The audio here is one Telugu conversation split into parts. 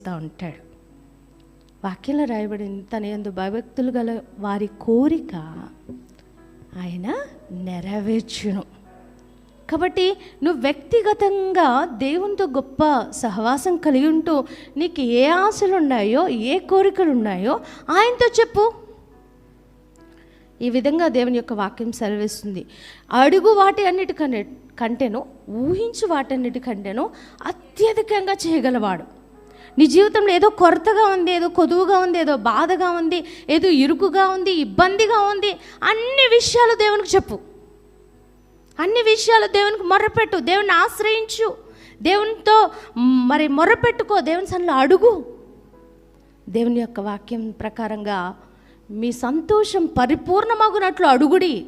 చేస్తూ ఉంటాడు. వాక్యంలో రాయబడింది తన ఎందు భయభక్తులు గల వారి కోరిక ఆయన నెరవేర్చును. కాబట్టి నువ్వు వ్యక్తిగతంగా దేవునితో గొప్ప సహవాసం కలిగి ఉంటూ నీకు ఏ ఆశలు ఉన్నాయో ఏ కోరికలు ఉన్నాయో ఆయనతో చెప్పు. ఈ విధంగా దేవుని యొక్క వాక్యం సెలవిస్తుంది. అడుగు వాటి అన్నిటికన్నా కంటేనో ఊహించు వాటన్నిటికంటేనో అత్యధికంగా చేయగలవాడు. నీ జీవితంలో ఏదో కొరతగా ఉంది ఏదో కొదువుగా ఉంది ఏదో బాధగా ఉంది ఏదో ఇరుకుగా ఉంది ఇబ్బందిగా ఉంది. అన్ని విషయాలు దేవునికి చెప్పు. అన్ని విషయాలు దేవునికి మొర్రపెట్టు దేవుని ఆశ్రయించు. దేవునితో మరి మొర్రపెట్టుకో దేవుని సన్నిలో అడుగు. దేవుని యొక్క వాక్యం ప్రకారంగా మీ సంతోషం పరిపూర్ణమగునట్లు అడుగుడి.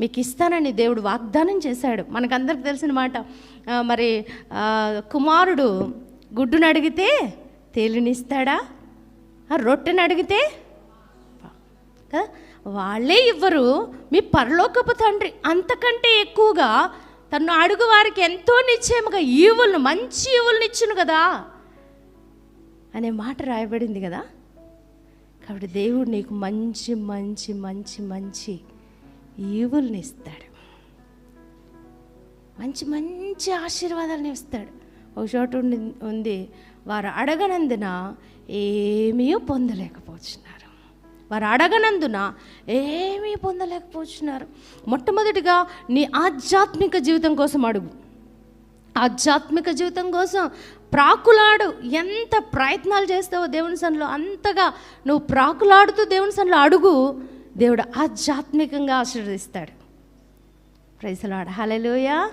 మీకు ఇస్తానని దేవుడు వాగ్దానం చేశాడు. మనకందరికి తెలిసిన మాట. మరి కుమారుడు గుడ్డును అడిగితే తేలినిస్తాడా? ఆ, రొట్టెని అడిగితే? కదా వాళ్ళే ఇవ్వరు. మీ పరలోకపు తండ్రి అంతకంటే ఎక్కువగా తను అడుగు వారికి ఎంతో నిశ్చయముగా ఈవులను మంచి ఈవులను ఇచ్చును కదా? అనే మాట రాయబడింది కదా? కాబట్టి దేవుడు నీకు మంచి మంచి మంచి మంచి ఈవుల్ని ఇస్తాడు. మంచి మంచి ఆశీర్వాదాలను ఇస్తాడు. ఒక చోట ఉండి ఉంది. వారు అడగనందున ఏమీ పొందలేకపోతున్నారు. వారు అడగనందున ఏమీ పొందలేకపోతున్నారు. మొట్టమొదటిగా నీ ఆధ్యాత్మిక జీవితం కోసం అడుగు. ఆధ్యాత్మిక జీవితం కోసం ప్రాకులాడు. ఎంత ప్రయత్నాలు చేస్తావో దేవుని సన్లో అంతగా నువ్వు ప్రాకులాడుతూ దేవుని సన్లో అడుగు. దేవుడు ఆధ్యాత్మికంగా ఆశీర్వదిస్తాడు. ప్రైసలాడ హలలోయ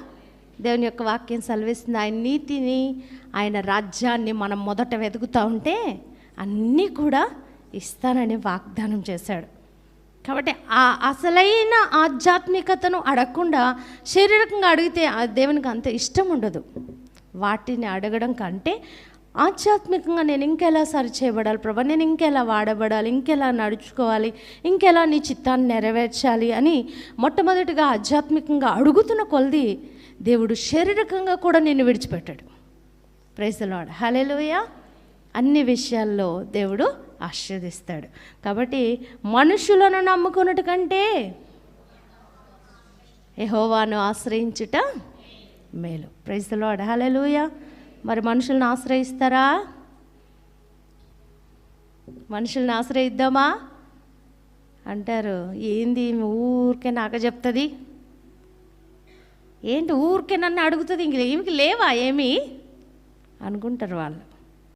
దేవుని యొక్క వాక్యం సెలవిస్తుంది. ఆయన నీతిని ఆయన రాజ్యాన్ని మనం మొదట వెతుకుతూ ఉంటే అన్నీ కూడా ఇస్తానని వాగ్దానం చేశాడు. కాబట్టి ఆ అసలైన ఆధ్యాత్మికతను అడగకుండా శారీరకంగా అడిగితే ఆ దేవునికి అంత ఇష్టం ఉండదు. వాటిని అడగడం కంటే ఆధ్యాత్మికంగా నేను ఇంకెలా సరి చేయబడాలి ప్రభా నేను ఇంకెలా వాడబడాలి ఇంకెలా నడుచుకోవాలి ఇంకెలా నీ చిత్తాన్ని నెరవేర్చాలి అని మొట్టమొదటిగా ఆధ్యాత్మికంగా అడుగుతున్న కొలది దేవుడు శారీరకంగా కూడా నిన్ను విడిచిపెట్టాడు. ప్రైజలాడ్ హలెలుయ అన్ని విషయాల్లో దేవుడు ఆశీర్దిస్తాడు కాబట్టి మనుషులను నమ్ముకున్నట్టు కంటే ఎహోవాను ఆశ్రయించుట మేలు. ప్రైజ్లో అడహాలూయ మరి మనుషులను ఆశ్రయిస్తారా? మనుషుల్ని ఆశ్రయిద్దామా? అంటారు. ఏంది ఊరికే నాక చెప్తుంది? ఏంటి ఊరికే నన్ను అడుగుతుంది ఇంక ఏమికి లేవా ఏమి? అనుకుంటారు వాళ్ళు.